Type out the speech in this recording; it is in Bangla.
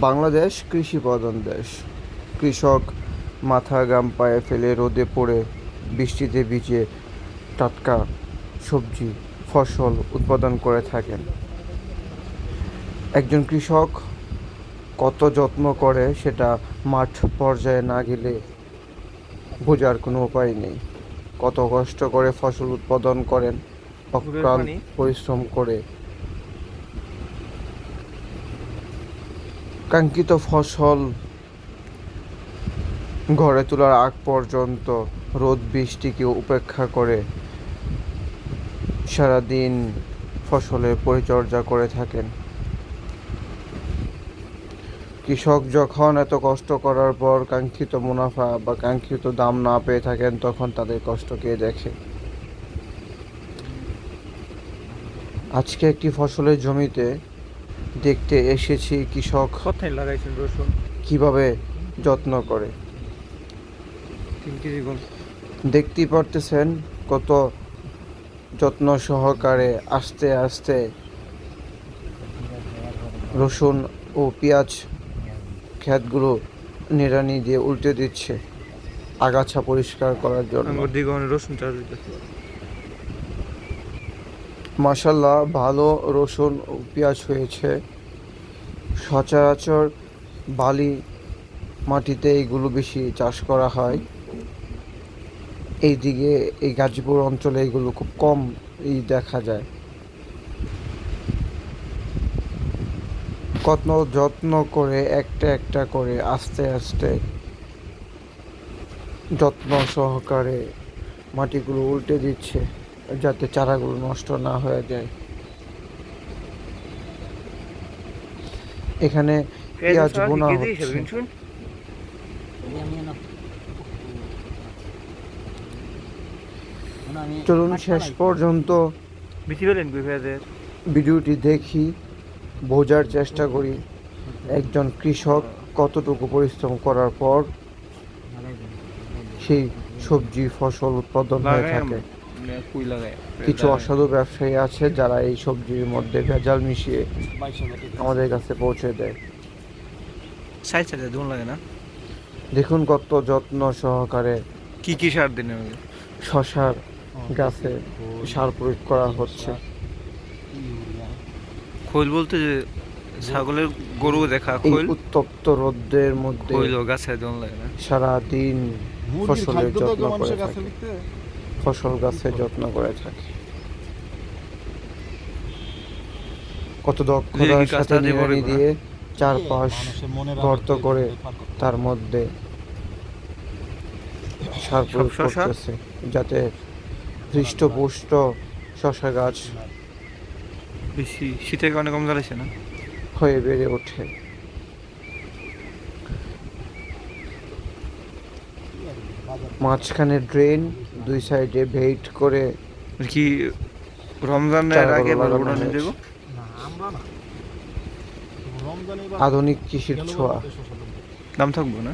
বাংলাদেশ কৃষি প্রধান দেশ। কৃষক মাথা গাম পায়ে ফেলে রোদে পড়ে বৃষ্টিতে ভিজে টাটকা সবজি ফসল উৎপাদন করে থাকেন। একজন কৃষক কত যত্ন করে সেটা মাঠ পর্যায়ে না গেলে বোঝার কোনো উপায় নেই। কত কষ্ট করে ফসল উৎপাদন করেন অক্রাল পানি। পরিশ্রম করে কাঙ্ক্ষিত ফসল ঘরে তোলার আগ পর্যন্ত রোদ বৃষ্টিকে উপেক্ষা করে সারাদিন ফসলের পরিচর্যা করে থাকেন। কৃষক যখন এত কষ্ট করার পর কাঙ্ক্ষিত মুনাফা বা কাঙ্ক্ষিত দাম না পেয়ে থাকেন, তখন তাদের কষ্ট কে দেখে? আজকে একটি ফসলের জমিতে দেখতে এসেছি কৃষক। কোথায় লাগাইছেন রসুন? কীভাবে যত্ন করে? দেখতেই পারতেছেন কত যত্ন সহকারে আস্তে আস্তে রসুন ও পেঁয়াজ ক্ষেতগুলো নিড়ানি দিয়ে উল্টে দিচ্ছে আগাছা পরিষ্কার করার জন্য। রসুন চাষ মাসাল্লাহ ভালো রসুন পেঁয়াজ হয়েছে। সচরাচর বালি মাটিতে এইগুলো বেশি চাষ করা হয়। এইদিকে এই গাজীপুর অঞ্চলে এগুলো খুব কম এই দেখা যায়। কত যত্ন করে একটা একটা করে আস্তে আস্তে যত্ন সহকারে মাটিগুলো উল্টে দিচ্ছে। যাতে চারাগুলো নষ্ট না হয়ে যায়। এখানে পেঁয়াজ বোনা হচ্ছে। চলুন শেষ পর্যন্ত ভিডিওটি দেখি বোঝার চেষ্টা করি একজন কৃষক কতটুকু পরিশ্রম করার পর সেই সবজি ফসল উৎপাদন হয়ে থাকে। কুই লাগাই কিছু অসাধু ব্যবসায়ী আছে যারা এই সবজির মধ্যে ভেজাল মিশিয়ে আমাদের কাছে পৌঁছে দেয়। সাইড সাইডে ধুন লাগে না? দেখুন কত যত্ন সহকারে কি কি সার দিন শশার গাছে সার প্রয়োগ করা হচ্ছে। খৈল বলতে যে ছাগলের গরু দেখা খৈল? উত্তপ্ত রোদ্রের মধ্যে খৈল গাছে ধুন লাগে না? সারা দিন ফসলের যত্ন করে থাকে। ফসল গাছে যত্ন করে থাকে। কত দক্ষতার সাথে নিড়ানি দিয়ে চারপাশ গর্ত করে তার মধ্যে সার প্রয়োগ করতেছে যাতে হৃষ্টপুষ্ট শশা গাছ বেশি শীতের কারণে কম জ্বালাইছে না? হয়ে বেড়ে ওঠে। মাঝখানে ড্রেন দুই সাইডে ভেইট করে কি রমজানের আগে লাগানো বলব না হয়েছে। দেবো আধুনিক কৃষির ছোঁয়া। নাম থাকব না?